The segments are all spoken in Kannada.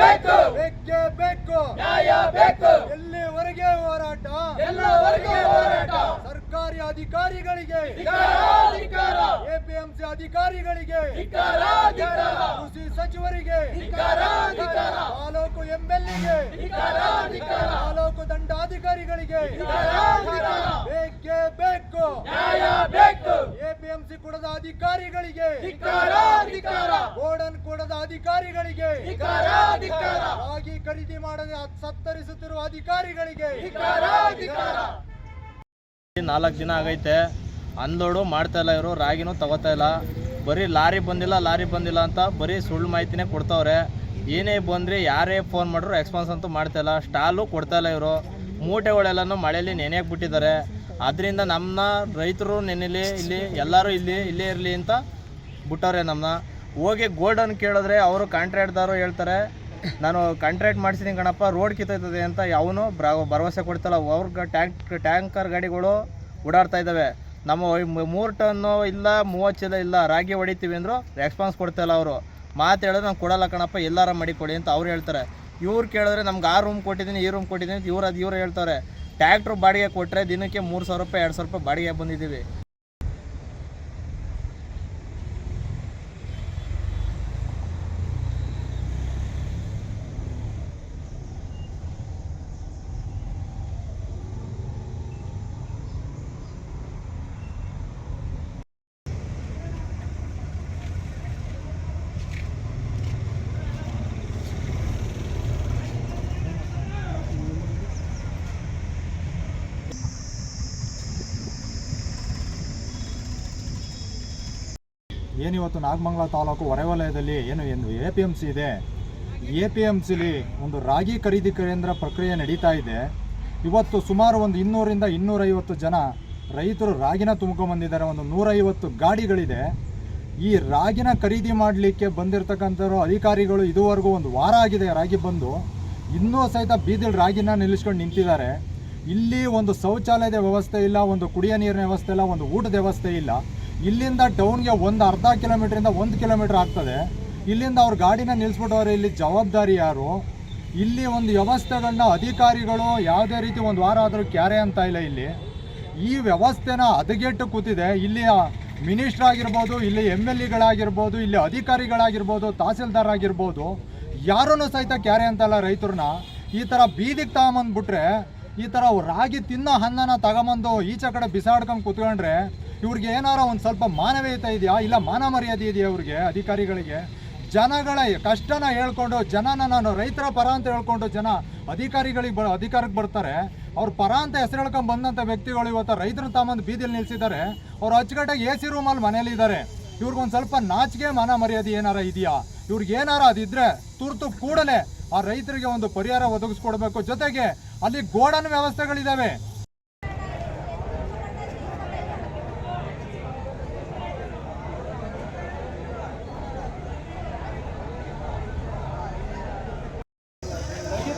ಬೇಕು. ಬೇಕೇ ಬೇಕು. ನ್ಯಾಯ ಬೇಕು. ಎಲ್ಲಿವರೆಗೆ ಹೋರಾಟ? ಎಲ್ಲವರೆಗೆ ಹೋರಾಟ? ಸರ್ಕಾರಿ ಅಧಿಕಾರಿಗಳಿಗೆ. ಧಿಕ್ಕಾರ ಎಪಿಎಂಸಿ ಅಧಿಕಾರಿಗಳಿಗೆ. ಧಿಕ್ಕಾರ ಧಿಕ್ಕಾರ ಕೃಷಿ ಸಚಿವರಿಗೆ. ಧಿಕ್ಕಾರ ಧಿಕ್ಕಾರ ತಾಲೂಕು ಎಂಎಲ್ಎಗೆ. ಧಿಕ್ಕಾರ ಧಿಕ್ಕಾರ ಬೇಕೇ ಬೇಕು. ನ್ಯಾಯ ಬೇಕು. ಎಪಿಎಂಸಿ ಕೊಡದ ಅಧಿಕಾರಿಗಳಿಗೆ ಗೋಡನ್ ಕೊಡದ ಅಧಿಕಾರಿಗಳಿಗೆ ರಾಗಿ ಖರೀದಿ ಮಾಡದೆ ಸತ್ತರಿಸುತ್ತಿರುವ ಅಧಿಕಾರಿಗಳಿಗೆ ನಾಲ್ಕು ದಿನ ಆಗೈತೆ. ಅನ್ಲೋಡು ಮಾಡ್ತಾ ಇಲ್ಲ ಇವರು ರಾಗಿನೂ ತಗೋತಾ ಇಲ್ಲ. ಬರೀ ಲಾರಿ ಬಂದಿಲ್ಲ ಲಾರಿ ಬಂದಿಲ್ಲ ಅಂತ ಬರೀ ಸುಳ್ಳು ಮಾಹಿತಿನೇ ಕೊಡ್ತಾವ್ರೆ. ಏನೇ ಬಂದರೆ ಯಾರೇ ಫೋನ್ ಮಾಡಿದ್ರು ರೆಸ್ಪಾನ್ಸ್ ಅಂತೂ ಮಾಡ್ತಾ ಇಲ್ಲ. ಸ್ಟಾಲು ಕೊಡ್ತಾ ಇಲ್ಲ ಇವರು. ಮೂಟೆಗಳೆಲ್ಲನೂ ಮಳೆಯಲ್ಲಿ ನೆನೆಯಕ್ಕೆ ಬಿಟ್ಟಿದ್ದಾರೆ ಅದರಿಂದ ನಮ್ಮನ್ನ ರೈತರು ನೆನೆಲಿ ಇಲ್ಲಿ, ಎಲ್ಲರೂ ಇಲ್ಲಿ, ಇಲ್ಲೇ ಇರಲಿ ಅಂತ ಬಿಟ್ಟವ್ರೆ ನಮ್ಮನ್ನ ಹೋಗಿ ಗೋಲ್ಡನ್ ಕೇಳಿದ್ರೆ ಅವರು ಕಾಂಟ್ರಾಕ್ಟ್ದಾರು ಹೇಳ್ತಾರೆ, ನಾನು ಕಾಂಟ್ರಾಕ್ಟ್ ಮಾಡಿಸಿದ್ದೀನಿ ಕಣಪ್ಪ, ರೋಡ್ ಕಿತ್ತೋಯ್ತದೆ ಅಂತ ಅವನು ಭರವಸೆ ಕೊಡ್ತಲ್ಲ. ಅವ್ರ ಟ್ಯಾಂಕ್, ಟ್ಯಾಂಕರ್ ಗಾಡಿಗಳು ಓಡಾಡ್ತಾ ಇದ್ದಾವೆ. ನಮ್ಮ ಮೂರು ಟನ್ನು ಇಲ್ಲ, ಮೂವತ್ತು ಚೀಲ ಇಲ್ಲ, ರಾಗಿ ಹೊಡಿತೀವಿ ಅಂದರು ರೆಸ್ಪಾನ್ಸ್ ಕೊಡ್ತಾಯಿಲ್ಲ ಅವರು. ಮಾತು ಹೇಳಿದ್ರೆ ನಾನು ಕೊಡಲ್ಲ ಕಣಪ್ಪ, ಎಲ್ಲಾರ ಮಾಡಿಕೊಡಿ ಅಂತ ಅವ್ರು ಹೇಳ್ತಾರೆ. ಇವ್ರು ಕೇಳಿದ್ರೆ ನಮ್ಗೆ ಆ ರೂಮ್ ಕೊಟ್ಟಿದ್ದೀನಿ, ಈ ರೂಮ್ ಕೊಟ್ಟಿದ್ದೀನಿ ಇವ್ರು ಅದು ಇವ್ರು ಹೇಳ್ತಾರೆ. ಟ್ಯಾಕ್ಟ್ರು ಬಾಡಿಗೆ ಕೊಟ್ಟರೆ ದಿನಕ್ಕೆ ಮೂರು ಸಾವಿರ ರೂಪಾಯಿ, ಎರಡು ಸಾವಿರ ರೂಪಾಯಿ ಬಾಡಿಗೆ ಬಂದಿದ್ದೀವಿ. ಏನಿವತ್ತು ನಾಗಮಂಗಲ ತಾಲೂಕು ಹೊರವಲಯದಲ್ಲಿ ಏನು ಎಂದು ಎ ಪಿ ಎಂ ಸಿ ಇದೆ? ಎ ಪಿ ಎಂ ಸಿಲಿ ಒಂದು ರಾಗಿ ಖರೀದಿ ಕೇಂದ್ರ ಪ್ರಕ್ರಿಯೆ ನಡೀತಾ ಇದೆ. ಇವತ್ತು ಸುಮಾರು ಒಂದು ಇನ್ನೂರಿಂದ ಇನ್ನೂರೈವತ್ತು ಜನ ರೈತರು ರಾಗಿನ ತುಂಬ್ಕೊಂಬಂದಿದ್ದಾರೆ ಒಂದು ನೂರೈವತ್ತು ಗಾಡಿಗಳಿದೆ. ಈ ರಾಗಿನ ಖರೀದಿ ಮಾಡಲಿಕ್ಕೆ ಬಂದಿರತಕ್ಕಂಥವ್ರು ಅಧಿಕಾರಿಗಳು ಇದುವರೆಗೂ ಒಂದು ವಾರ ಆಗಿದೆ ರಾಗಿ ಬಂದು. ಇನ್ನೂ ಸಹಿತ ಬೀದಿಲ್ ರಾಗಿನ ನಿಲ್ಲಿಸ್ಕೊಂಡು ನಿಂತಿದ್ದಾರೆ. ಇಲ್ಲಿ ಒಂದು ಶೌಚಾಲಯದ ವ್ಯವಸ್ಥೆ ಇಲ್ಲ, ಒಂದು ಕುಡಿಯ ನೀರಿನ ವ್ಯವಸ್ಥೆ ಇಲ್ಲ, ಒಂದು ಊಟದ ವ್ಯವಸ್ಥೆ ಇಲ್ಲ. ಇಲ್ಲಿಂದ ಟೌನ್ಗೆ ಒಂದು ಅರ್ಧ ಕಿಲೋಮೀಟ್ರಿಂದ ಒಂದು ಕಿಲೋಮೀಟ್ರ್ ಆಗ್ತದೆ. ಇಲ್ಲಿಂದ ಅವ್ರ ಗಾಡಿನ ನಿಲ್ಲಿಸ್ಬಿಟ್ಟವ್ರೆ ಇಲ್ಲಿ ಜವಾಬ್ದಾರಿ ಯಾರು? ಇಲ್ಲಿ ಒಂದು ವ್ಯವಸ್ಥೆಗಳನ್ನ ಅಧಿಕಾರಿಗಳು ಯಾವುದೇ ರೀತಿ ಒಂದು ವಾರ ಆದರೂ ಕ್ಯಾರೆ ಅಂತ ಇಲ್ಲ ಇಲ್ಲಿ. ಈ ವ್ಯವಸ್ಥೆನ ಹದಗೆಟ್ಟು ಕೂತಿದೆ. ಇಲ್ಲಿ ಮಿನಿಸ್ಟರ್ ಆಗಿರ್ಬೋದು, ಇಲ್ಲಿ ಎಂ ಎಲ್ ಎಗಳಾಗಿರ್ಬೋದು ಇಲ್ಲಿ ಅಧಿಕಾರಿಗಳಾಗಿರ್ಬೋದು, ತಹಸೀಲ್ದಾರ್ ಆಗಿರ್ಬೋದು ಯಾರೂ ಸಹಿತ ಕ್ಯಾರೆ ಅಂತಲ್ಲ ರೈತರನ್ನ. ಈ ಥರ ಬೀದಿಗೆ ತಗೊಂಬಂದ್ಬಿಟ್ರೆ, ಈ ಥರ ರಾಗಿ ತಿನ್ನೋ ಹಣ್ಣನ ತಗೊಂಬಂದು ಈಚೆ ಕಡೆ ಬಿಸಾಡ್ಕೊಂಡು ಕೂತ್ಕೊಂಡ್ರೆ ಇವ್ರಿಗೆ ಏನಾರ ಒಂದು ಸ್ವಲ್ಪ ಮಾನವೀಯತೆ ಇದೆಯಾ? ಇಲ್ಲ ಮಾನ ಮರ್ಯಾದೆ ಇದೆಯಾ ಅವ್ರಿಗೆ ಅಧಿಕಾರಿಗಳಿಗೆ? ಜನಗಳ ಕಷ್ಟನ ಹೇಳ್ಕೊಂಡು, ಜನನ ನಾನು ರೈತರ ಪರ ಅಂತ ಹೇಳ್ಕೊಂಡು ಜನ ಅಧಿಕಾರಿಗಳಿಗೆ ಬ, ಅಧಿಕಾರಕ್ಕೆ ಬರ್ತಾರೆ. ಅವ್ರ ಪರ ಅಂತ ಹೆಸರು ಹೇಳ್ಕೊಂಡು ಬಂದಂಥ ವ್ಯಕ್ತಿಗಳು ಇವತ್ತು ರೈತರು ತಾಮಂದು ಬೀದಿಲಿ ನಿಲ್ಸಿದ್ದಾರೆ. ಅವ್ರು ಅಚ್ಚುಕಟ್ಟಾಗಿ ಎ ಸಿ ರೂಮಲ್ಲಿ ಮನೇಲಿದ್ದಾರೆ ಇವ್ರಿಗೊಂದು ಸ್ವಲ್ಪ ನಾಚಿಕೆ ಮಾನ ಮರ್ಯಾದೆ ಏನಾರ ಇದೆಯಾ? ಇವ್ರಿಗೆ ಏನಾರ ಅದಿದ್ರೆ ತುರ್ತು ಕೂಡಲೇ ಆ ರೈತರಿಗೆ ಒಂದು ಪರಿಹಾರ ಒದಗಿಸ್ಕೊಡ್ಬೇಕು. ಜೊತೆಗೆ ಅಲ್ಲಿ ಗೋಡನ್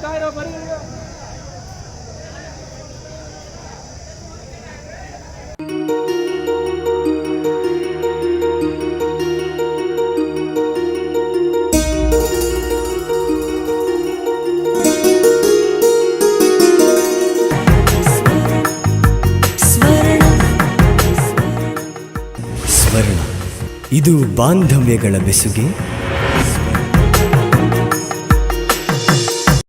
ವ್ಯವಸ್ಥೆಗಳಿದಾವೆ ಬರೀ ಇದು ಬಾಂಧವ್ಯಗಳ ಬೆಸುಗೆ.